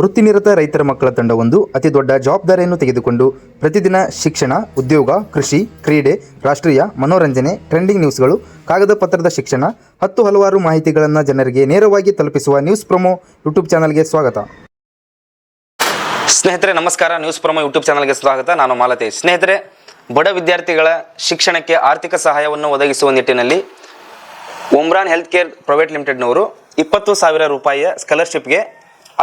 ವೃತ್ತಿನಿರತ ರೈತರ ಮಕ್ಕಳ ತಂಡವೊಂದು ಅತಿ ದೊಡ್ಡ ಜವಾಬ್ದಾರಿಯನ್ನು ತೆಗೆದುಕೊಂಡು ಪ್ರತಿದಿನ ಶಿಕ್ಷಣ, ಉದ್ಯೋಗ, ಕೃಷಿ, ಕ್ರೀಡೆ, ರಾಷ್ಟ್ರೀಯ ಮನೋರಂಜನೆ, ಟ್ರೆಂಡಿಂಗ್ ನ್ಯೂಸ್ಗಳು, ಕಾಗದ ಪತ್ರದ ಶಿಕ್ಷಣ, ಹತ್ತು ಹಲವಾರು ಮಾಹಿತಿಗಳನ್ನು ಜನರಿಗೆ ನೇರವಾಗಿ ತಲುಪಿಸುವ ನ್ಯೂಸ್ ಪ್ರೊಮೋ ಯೂಟ್ಯೂಬ್ ಚಾನಲ್ಗೆ ಸ್ವಾಗತ. ಸ್ನೇಹಿತರೆ, ನಮಸ್ಕಾರ. ನ್ಯೂಸ್ ಪ್ರೊಮೋ ಯೂಟ್ಯೂಬ್ ಚಾನಲ್ಗೆ ಸ್ವಾಗತ. ನಾನು ಮಾಲತಿ ಸ್ನೇಹಿತರೆ, ಬಡ ವಿದ್ಯಾರ್ಥಿಗಳ ಶಿಕ್ಷಣಕ್ಕೆ ಆರ್ಥಿಕ ಸಹಾಯವನ್ನು ಒದಗಿಸುವ ನಿಟ್ಟಿನಲ್ಲಿ ಒಮ್ರಾನ್ ಹೆಲ್ತ್ ಕೇರ್ ಪ್ರೈವೇಟ್ ಲಿಮಿಟೆಡ್ನವರು ಇಪ್ಪತ್ತು ಸಾವಿರ ರೂಪಾಯಿಯ ಸ್ಕಾಲರ್ಶಿಪ್ಗೆ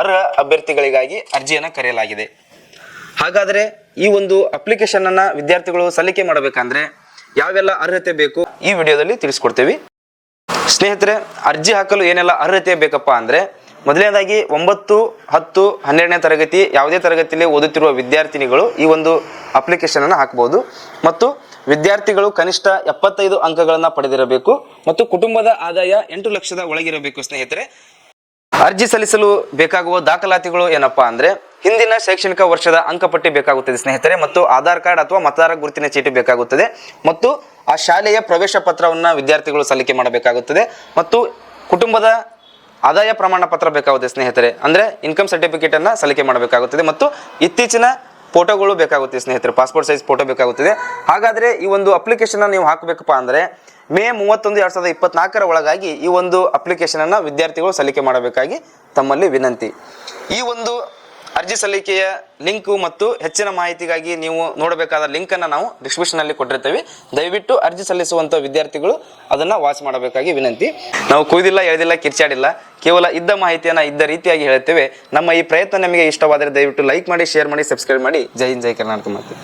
ಅರ್ಹ ಅಭ್ಯರ್ಥಿಗಳಿಗಾಗಿ ಅರ್ಜಿಯನ್ನು ಕರೆಯಲಾಗಿದೆ. ಹಾಗಾದರೆ ಈ ಒಂದು ಅಪ್ಲಿಕೇಶನ್ ಅನ್ನ ವಿದ್ಯಾರ್ಥಿಗಳು ಸಲ್ಲಿಕೆ ಮಾಡಬೇಕಂದ್ರೆ ಯಾವೆಲ್ಲ ಅರ್ಹತೆ ಬೇಕು ಈ ವಿಡಿಯೋದಲ್ಲಿ ತಿಳಿಸ್ಕೊಡ್ತೀವಿ. ಸ್ನೇಹಿತರೆ, ಅರ್ಜಿ ಹಾಕಲು ಏನೆಲ್ಲ ಅರ್ಹತೆ ಬೇಕಪ್ಪ ಅಂದ್ರೆ ಮೊದಲನೇದಾಗಿ ಒಂಬತ್ತು, ಹತ್ತು, ಹನ್ನೆರಡನೇ ತರಗತಿ ಯಾವುದೇ ತರಗತಿಯಲ್ಲಿ ಓದುತ್ತಿರುವ ವಿದ್ಯಾರ್ಥಿನಿಗಳು ಈ ಒಂದು ಅಪ್ಲಿಕೇಶನ್ ಅನ್ನು ಹಾಕಬಹುದು ಮತ್ತು ವಿದ್ಯಾರ್ಥಿಗಳು ಕನಿಷ್ಠ ಎಪ್ಪತ್ತೈದು ಅಂಕಗಳನ್ನು ಪಡೆದಿರಬೇಕು. ಮತ್ತು ಕುಟುಂಬದ ಆದಾಯ ಎಂಟು ಲಕ್ಷದ ಒಳಗಿರಬೇಕು ಸ್ನೇಹಿತರೆ. ಅರ್ಜಿ ಸಲ್ಲಿಸಲು ಬೇಕಾಗುವ ದಾಖಲಾತಿಗಳು ಏನಪ್ಪಾ ಅಂದ್ರೆ ಹಿಂದಿನ ಶೈಕ್ಷಣಿಕ ವರ್ಷದ ಅಂಕಪಟ್ಟಿ ಬೇಕಾಗುತ್ತದೆ, ಸ್ನೇಹಿತರೆ, ಮತ್ತು ಆಧಾರ್ ಕಾರ್ಡ್ ಅಥವಾ ಮತದಾರ ಗುರುತಿನ ಚೀಟಿ ಬೇಕಾಗುತ್ತದೆ, ಮತ್ತು ಆ ಶಾಲೆಯ ಪ್ರವೇಶ ಪತ್ರವನ್ನ ವಿದ್ಯಾರ್ಥಿಗಳು ಸಲ್ಲಿಕೆ ಮಾಡಬೇಕಾಗುತ್ತದೆ, ಮತ್ತು ಕುಟುಂಬದ ಆದಾಯ ಪ್ರಮಾಣ ಪತ್ರ ಬೇಕಾಗುತ್ತೆ, ಸ್ನೇಹಿತರೆ. ಅಂದ್ರೆ ಇನ್ಕಮ್ ಸರ್ಟಿಫಿಕೇಟ್ ಅನ್ನ ಸಲ್ಲಿಕೆ ಮಾಡಬೇಕಾಗುತ್ತದೆ, ಮತ್ತು ಇತ್ತೀಚಿನ ಫೋಟೋಗಳು ಬೇಕಾಗುತ್ತೆ ಸ್ನೇಹಿತರೆ, ಪಾಸ್ಪೋರ್ಟ್ ಸೈಜ್ ಫೋಟೋ ಬೇಕಾಗುತ್ತದೆ. ಹಾಗಾದ್ರೆ ಈ ಒಂದು ಅಪ್ಲಿಕೇಶನ್ ನೀವು ಹಾಕಬೇಕಪ್ಪ ಅಂದ್ರೆ ಮೇ ಮೂವತ್ತೊಂದು, ಎರಡು ಸಾವಿರದ ಇಪ್ಪತ್ನಾಲ್ಕರ ಒಳಗಾಗಿ ಈ ಒಂದು ಅಪ್ಲಿಕೇಶನ್ ಅನ್ನ ವಿದ್ಯಾರ್ಥಿಗಳು ಸಲ್ಲಿಕೆ ಮಾಡಬೇಕಾಗಿ ತಮ್ಮಲ್ಲಿ ವಿನಂತಿ. ಈ ಒಂದು ಅರ್ಜಿ ಸಲ್ಲಿಕೆಯ ಲಿಂಕ್ ಮತ್ತು ಹೆಚ್ಚಿನ ಮಾಹಿತಿಗಾಗಿ ನೀವು ನೋಡಬೇಕಾದ ಲಿಂಕ್ ಅನ್ನ ನಾವು ಡಿಸ್ಕ್ರಿಪ್ಷನ್ ಅಲ್ಲಿ ಕೊಟ್ಟಿರ್ತೇವೆ. ದಯವಿಟ್ಟು ಅರ್ಜಿ ಸಲ್ಲಿಸುವಂಥ ವಿದ್ಯಾರ್ಥಿಗಳು ಅದನ್ನ ವಾಚ್ ಮಾಡಬೇಕಾಗಿ ವಿನಂತಿ. ನಾವು ಕುಯ್ದಿಲ್ಲ, ಎಳೆದಿಲ್ಲ, ಕಿರ್ಚಾಡಿಲ್ಲ, ಕೇವಲ ಇದ್ದ ಮಾಹಿತಿಯನ್ನ ಇದ್ದ ರೀತಿಯಾಗಿ ಹೇಳುತ್ತೇವೆ. ನಮ್ಮ ಈ ಪ್ರಯತ್ನ ನಿಮಗೆ ಇಷ್ಟವಾದರೆ ದಯವಿಟ್ಟು ಲೈಕ್ ಮಾಡಿ ಶೇರ್ ಮಾಡಿ ಸಬ್ಸ್ಕ್ರೈಬ್ ಮಾಡಿ. ಜೈ ಹಿಂದ್, ಜೈ ಕರ್ನಾಟಕ ಮಾತು.